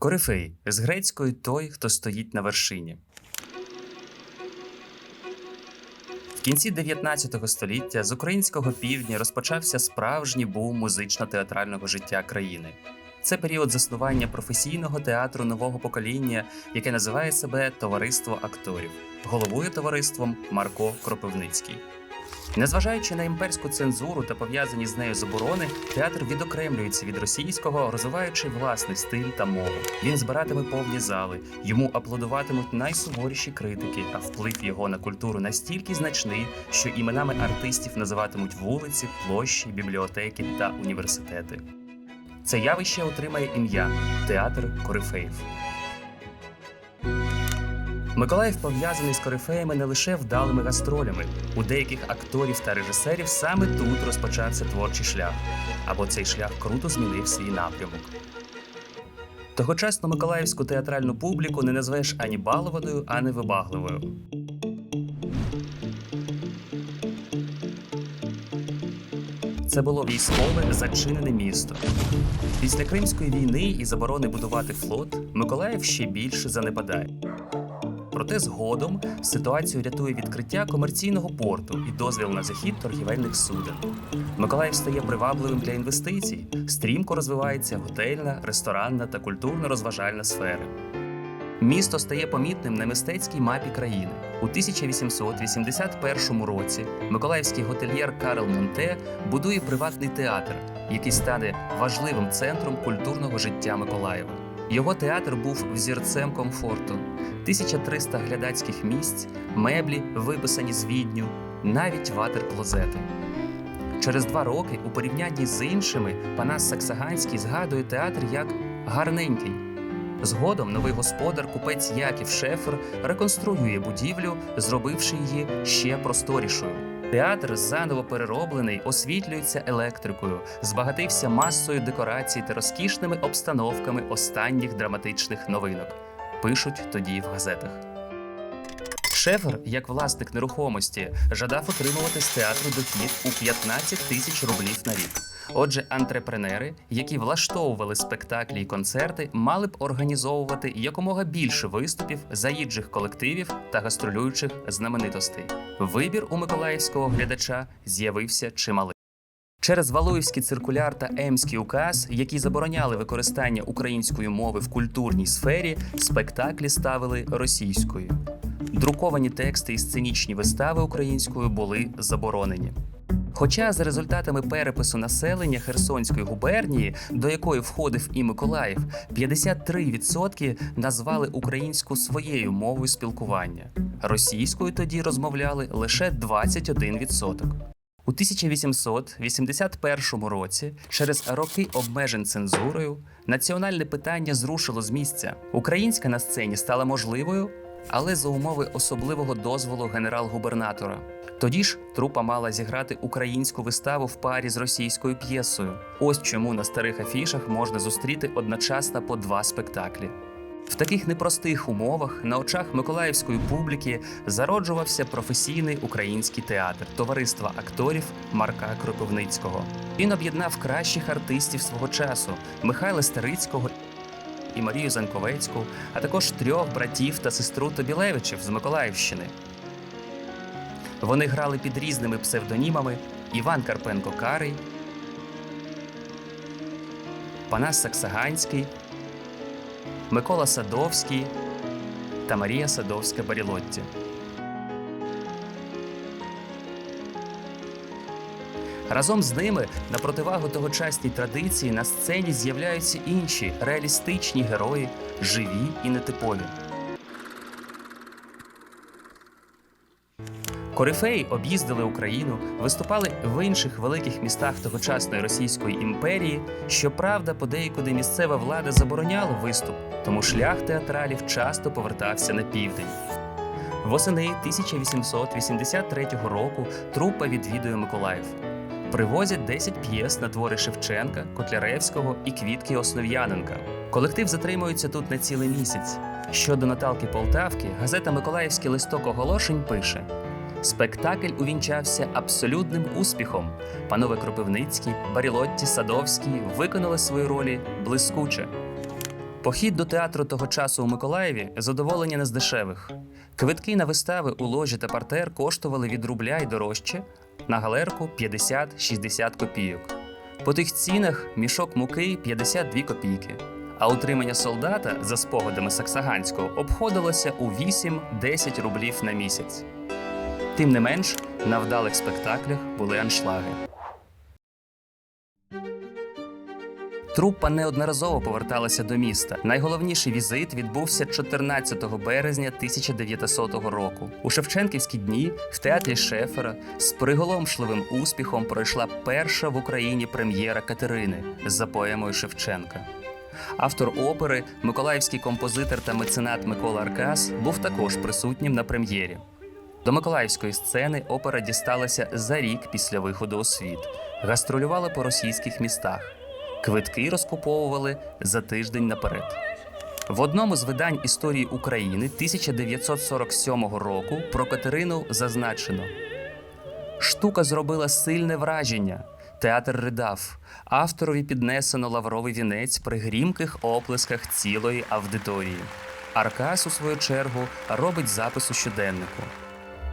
Корифей з грецької той, хто стоїть на вершині. В кінці 19 століття з українського півдня розпочався справжній бум музично-театрального життя країни. Це період заснування професійного театру нового покоління, яке називає себе Товариство акторів. Головує товариством Марко Кропивницький. Незважаючи на імперську цензуру та пов'язані з нею заборони, театр відокремлюється від російського, розвиваючи власний стиль та мову. Він збиратиме повні зали, йому аплодуватимуть найсуворіші критики, а вплив його на культуру настільки значний, що іменами артистів називатимуть вулиці, площі, бібліотеки та університети. Це явище отримає ім'я театр корифеїв. Миколаїв пов'язаний з корифеями не лише вдалими гастролями. У деяких акторів та режисерів саме тут розпочався творчий шлях, або цей шлях круто змінив свій напрямок. Тогочасну миколаївську театральну публіку не назвеш ані балованою, ані вибагливою. Це було військове зачинене місто. Після Кримської війни і заборони будувати флот Миколаїв ще більше занепадає. Проте згодом ситуацію рятує відкриття комерційного порту і дозвіл на захід торгівельних суден. Миколаїв стає привабливим для інвестицій, стрімко розвивається готельна, ресторанна та культурно-розважальна сфери. Місто стає помітним на мистецькій мапі країни. У 1881 році миколаївський готельєр Карл Монте будує приватний театр, який стане важливим центром культурного життя Миколаєва. Його театр був взірцем комфорту. 1300 глядацьких місць, меблі, виписані з відню, навіть ватер-клозети. Через два роки, у порівнянні з іншими, Панас Саксаганський згадує театр як гарненький. Згодом новий господар, купець Яків Шефер, реконструює будівлю, зробивши її ще просторішою. Театр заново перероблений, освітлюється електрикою, збагатився масою декорацій та розкішними обстановками останніх драматичних новинок. Пишуть тоді в газетах. Шефер, як власник нерухомості, жадав отримувати з театру дохід у 15 тисяч рублів на рік. Отже, антрепренери, які влаштовували спектаклі і концерти, мали б організовувати якомога більше виступів, заїжджих колективів та гастролюючих знаменитостей. Вибір у миколаївського глядача з'явився чималий. Через Валуївський циркуляр та Емський указ, які забороняли використання української мови в культурній сфері, спектаклі ставили російською. Друковані тексти і сценічні вистави українською були заборонені. Хоча за результатами перепису населення Херсонської губернії, до якої входив і Миколаїв, 53% назвали українську своєю мовою спілкування. Російською тоді розмовляли лише 21%. У 1881 році, через роки обмежень цензурою, національне питання зрушило з місця. Українська на сцені стала можливою, але за умови особливого дозволу генерал-губернатора. Тоді ж трупа мала зіграти українську виставу в парі з російською п'єсою. Ось чому на старих афішах можна зустріти одночасно по два спектаклі. В таких непростих умовах на очах миколаївської публіки зароджувався професійний український театр товариства акторів Марка Кропивницького. Він об'єднав кращих артистів свого часу Михайла Старицького і Марію Занковецьку, а також трьох братів та сестру Тобілевичів з Миколаївщини. Вони грали під різними псевдонімами Іван Карпенко Карий, Панас Саксаганський, Микола Садовський та Марія Садовська Барілотті. Разом з ними на противагу тогочасній традиції на сцені з'являються інші реалістичні герої, живі і нетипові. Корифеї об'їздили Україну, виступали в інших великих містах тогочасної Російської імперії. Щоправда, подейкуди місцева влада забороняла виступ, тому шлях театралів часто повертався на південь. Восени 1883 року трупа відвідує Миколаїв. Привозять 10 п'єс на твори Шевченка, Котляревського і Квітки Основ'яненка. Колектив затримується тут на цілий місяць. Щодо Наталки Полтавки, газета Миколаївський листок оголошень пише: Спектакль увінчався абсолютним успіхом. Панове Кропивницький, Барілотті, Садовський виконали свої ролі блискуче. Похід до театру того часу у Миколаєві задоволення не з дешевих. Квитки на вистави у ложі та партер коштували від рубля й дорожче, на галерку 50-60 копійок. По тих цінах мішок муки 52 копійки, а утримання солдата за спогадами Саксаганського обходилося у 8-10 рублів на місяць. Тим не менш, на вдалих спектаклях були аншлаги. Труппа неодноразово поверталася до міста. Найголовніший візит відбувся 14 березня 1900 року. У Шевченківські дні в театрі Шефера з приголомшливим успіхом пройшла перша в Україні прем'єра Катерини за поемою Шевченка. Автор опери, миколаївський композитор та меценат Микола Аркас був також присутнім на прем'єрі. До миколаївської сцени опера дісталася за рік після виходу у світ. Гастролювала по російських містах. Квитки розкуповували за тиждень наперед. В одному з видань історії України 1947 року про Катерину зазначено: штука зробила сильне враження. Театр ридав. Авторові піднесено лавровий вінець при грімких оплесках цілої аудиторії. Аркас, у свою чергу, робить запис у щоденнику.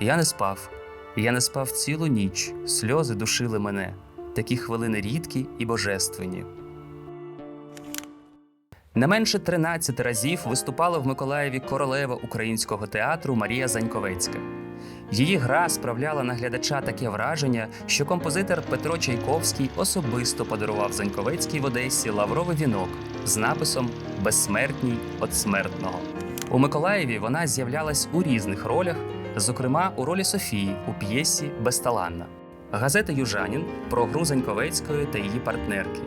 Я не спав. Я не спав цілу ніч. Сльози душили мене. Такі хвилини рідкі і божественні. Не менше 13 разів виступала в Миколаєві королева українського театру Марія Заньковецька. Її гра справляла на глядача таке враження, що композитор Петро Чайковський особисто подарував Заньковецькій в Одесі лавровий вінок з написом Безсмертній от смертного. У Миколаєві вона з'являлась у різних ролях, зокрема у ролі Софії у п'єсі Безталанна. Газета Южанін про гру Заньковецької та її партнерки.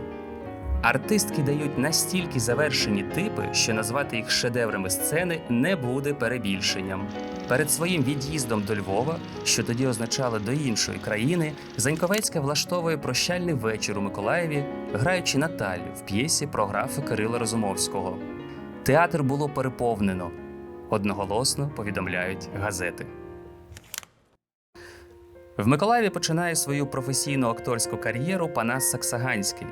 Артистки дають настільки завершені типи, що назвати їх шедеврами сцени не буде перебільшенням. Перед своїм від'їздом до Львова, що тоді означало до іншої країни, Заньковецька влаштовує прощальний вечір у Миколаєві, граючи Наталю в п'єсі про графа Кирила Розумовського. Театр було переповнено. Одноголосно повідомляють газети. В Миколаєві починає свою професійну акторську кар'єру Панас Саксаганський.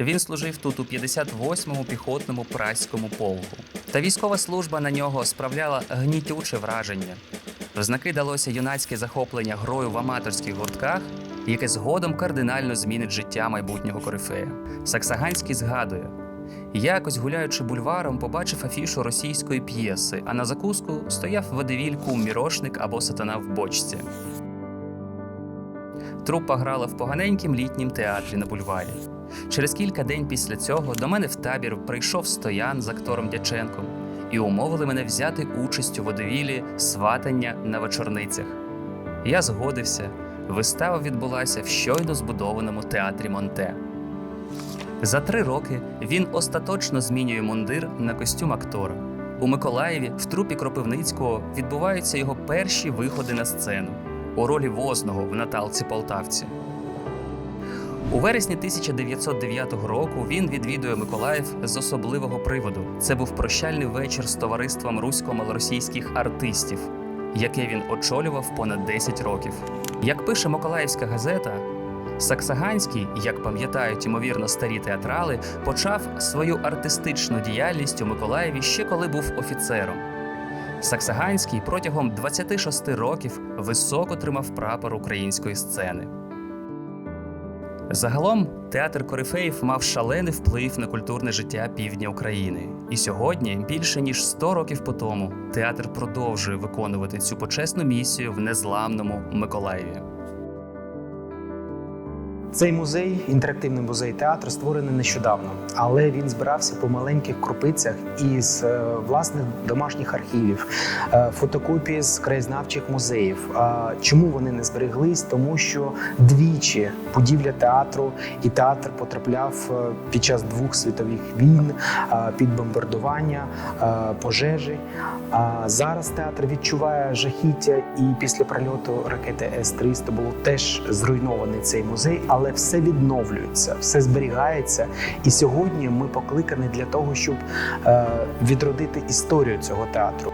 Він служив тут у 58-му піхотному праському полку. Та військова служба на нього справляла гнітюче враження. В знаки далося юнацьке захоплення грою в аматорських гуртках, яке згодом кардинально змінить життя майбутнього корифея. Саксаганський згадує: якось гуляючи бульваром, побачив афішу російської п'єси, а на закуску стояв водевіль кум мірошник або сатана в бочці. Трупа грала в поганенькім літнім театрі на бульварі. Через кілька день після цього до мене в табір прийшов стоян з актором Дяченком і умовили мене взяти участь у водовілі сватання на вечорницях. Я згодився. Вистава відбулася в щойно збудованому театрі Монте. За три роки він остаточно змінює мундир на костюм актора. У Миколаєві в трупі Кропивницького відбуваються його перші виходи на сцену у ролі возного в Наталці Полтавці. У вересні 1909 року він відвідує Миколаїв з особливого приводу. Це був прощальний вечір з товариством русько-малоросійських артистів, яке він очолював понад 10 років. Як пише Миколаївська газета, Саксаганський, як пам'ятають ймовірно старі театрали, почав свою артистичну діяльність у Миколаєві ще коли був офіцером. Саксаганський протягом 26 років високо тримав прапор української сцени. Загалом театр Корифеїв мав шалений вплив на культурне життя півдня України. І сьогодні, більше ніж 100 років по тому, театр продовжує виконувати цю почесну місію в незламному Миколаєві. Цей музей, інтерактивний музей театру, створений нещодавно, але він збирався по маленьких крупицях із е, власних домашніх архівів, е, фотокопії з краєзнавчих музеїв. Чому вони не збереглись? Тому що двічі будівля театру і театр потрапляв е, під час двох світових війн під бомбардування, пожежі. Зараз театр відчуває жахіття, і після прильоту ракети С-300 було теж зруйнований цей музей, але все відновлюється, все зберігається. І сьогодні ми покликані для того, щоб е, відродити історію цього театру.